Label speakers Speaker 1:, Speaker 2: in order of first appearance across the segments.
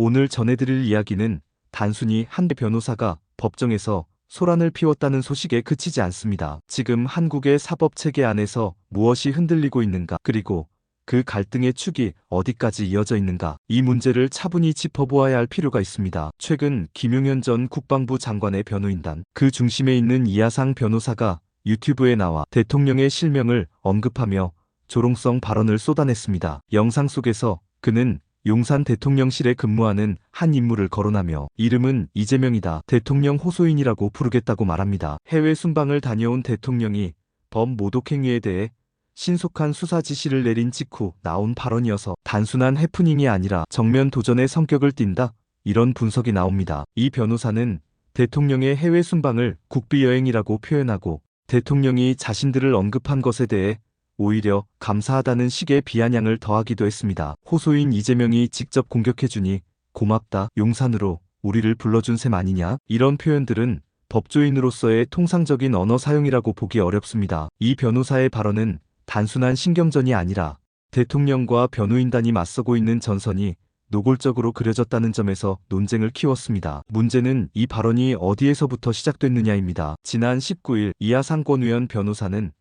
Speaker 1: 오늘 전해드릴 이야기는 단순히 한 변호사가 법정에서 소란을 피웠다는 소식에 그치지 않습니다. 지금 한국의 사법 체계 안에서 무엇이 흔들리고 있는가, 그리고 그 갈등의 축이 어디까지 이어져 있는가, 이 문제를 차분히 짚어보아야 할 필요가 있습니다. 최근 김용현 전 국방부 장관의 변호인단, 그 중심에 있는 이하상 변호사가 유튜브에 나와 대통령의 실명을 언급하며 조롱성 발언을 쏟아냈습니다. 영상 속에서 그는 용산 대통령실에 근무하는 한 인물을 거론하며 이름은 이재명이다. 대통령 호소인이라고 부르겠다고 말합니다. 해외 순방을 다녀온 대통령이 범 모독행위에 대해 신속한 수사 지시를 내린 직후 나온 발언이어서 단순한 해프닝이 아니라 정면 도전의 성격을 띈다. 이런 분석이 나옵니다. 이 변호사는 대통령의 해외 순방을 국비 여행이라고 표현하고 대통령이 자신들을 언급한 것에 대해 오히려 감사하다는 식의 비아냥을 더하기도 했습니다. 호소인 이재명이 직접 공격해주니 고맙다 용산으로 우리를 불러준 셈 아니냐 이런 표현들은 법조인으로서의 통상적인 언어 사용이라고 보기 어렵습니다. 이 변호사의 발언은 단순한 신경전이 아니라 대통령과 변호인단이 맞서고 있는 전선이 노골적으로 그려졌다는 점에서 논쟁을 키웠습니다. 문제는 이 발언이 어디에서부터 시작됐느냐입니다. 지난 19일 이하상권 의원 변호사는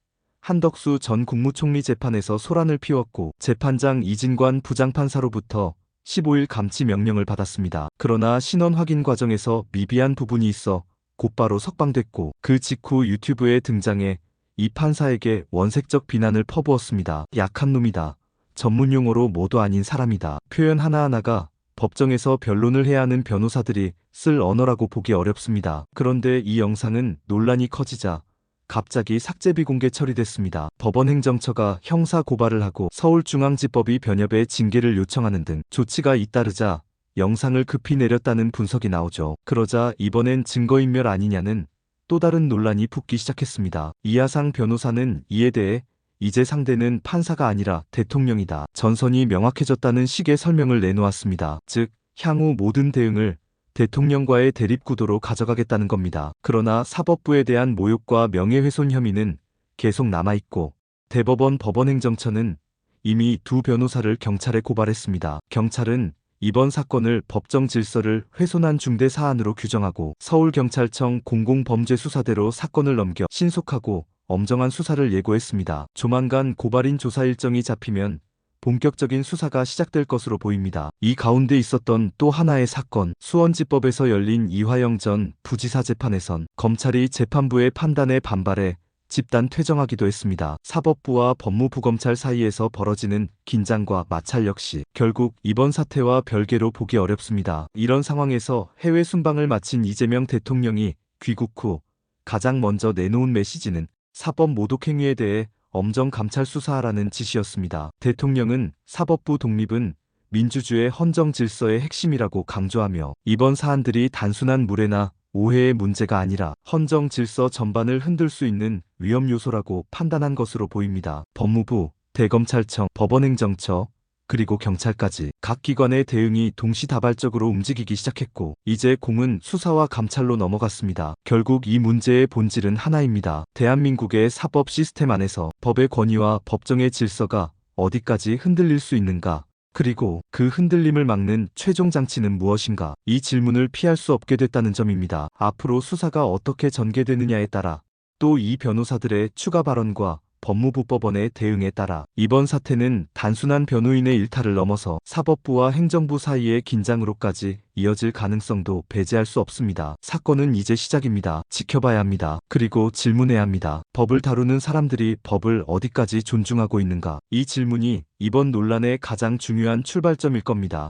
Speaker 1: 한덕수 전 국무총리 재판에서 소란을 피웠고 재판장 이진관 부장판사로부터 15일 감치 명령을 받았습니다. 그러나 신원 확인 과정에서 미비한 부분이 있어 곧바로 석방됐고 그 직후 유튜브에 등장해 이 판사에게 원색적 비난을 퍼부었습니다. 약한 놈이다. 전문 용어로 모두 아닌 사람이다. 표현 하나하나가 법정에서 변론을 해야 하는 변호사들이 쓸 언어라고 보기 어렵습니다. 그런데 이 영상은 논란이 커지자 갑자기 삭제 비공개 처리됐습니다. 법원 행정처가 형사 고발을 하고 서울중앙지법이 변협에 징계를 요청하는 등 조치가 잇따르자 영상을 급히 내렸다는 분석이 나오죠. 그러자 이번엔 증거인멸 아니냐는 또 다른 논란이 붙기 시작했습니다. 이하상 변호사는 이에 대해 이제 상대는 판사가 아니라 대통령이다. 전선이 명확해졌다는 식의 설명을 내놓았습니다. 즉, 향후 모든 대응을 대통령과의 대립 구도로 가져가겠다는 겁니다. 그러나 사법부에 대한 모욕과 명예훼손 혐의는 계속 남아있고 대법원 법원행정처는 이미 두 변호사를 경찰에 고발했습니다. 경찰은 이번 사건을 법정 질서를 훼손한 중대 사안으로 규정하고 서울경찰청 공공범죄수사대로 사건을 넘겨 신속하고 엄정한 수사를 예고했습니다. 조만간 고발인 조사 일정이 잡히면 본격적인 수사가 시작될 것으로 보입니다. 이 가운데 있었던 또 하나의 사건, 수원지법에서 열린 이화영 전 부지사 재판에선 검찰이 재판부의 판단에 반발해 집단 퇴정하기도 했습니다. 사법부와 법무부검찰 사이에서 벌어지는 긴장과 마찰 역시 결국 이번 사태와 별개로 보기 어렵습니다. 이런 상황에서 해외 순방을 마친 이재명 대통령이 귀국 후 가장 먼저 내놓은 메시지는 사법 모독 행위에 대해 엄정 감찰 수사하라는 지시였습니다. 대통령은 사법부 독립은 민주주의 헌정 질서의 핵심이라고 강조하며 이번 사안들이 단순한 무례나 오해의 문제가 아니라 헌정 질서 전반을 흔들 수 있는 위험 요소라고 판단한 것으로 보입니다. 법무부, 대검찰청, 법원행정처, 그리고 경찰까지 각 기관의 대응이 동시다발적으로 움직이기 시작했고 이제 공은 수사와 감찰로 넘어갔습니다. 결국 이 문제의 본질은 하나입니다. 대한민국의 사법 시스템 안에서 법의 권위와 법정의 질서가 어디까지 흔들릴 수 있는가 그리고 그 흔들림을 막는 최종 장치는 무엇인가? 이 질문을 피할 수 없게 됐다는 점입니다. 앞으로 수사가 어떻게 전개되느냐에 따라 또 이 변호사들의 추가 발언과 법무부 법원의 대응에 따라 이번 사태는 단순한 변호인의 일탈을 넘어서 사법부와 행정부 사이의 긴장으로까지 이어질 가능성도 배제할 수 없습니다. 사건은 이제 시작입니다. 지켜봐야 합니다. 그리고 질문해야 합니다. 법을 다루는 사람들이 법을 어디까지 존중하고 있는가? 이 질문이 이번 논란의 가장 중요한 출발점일 겁니다.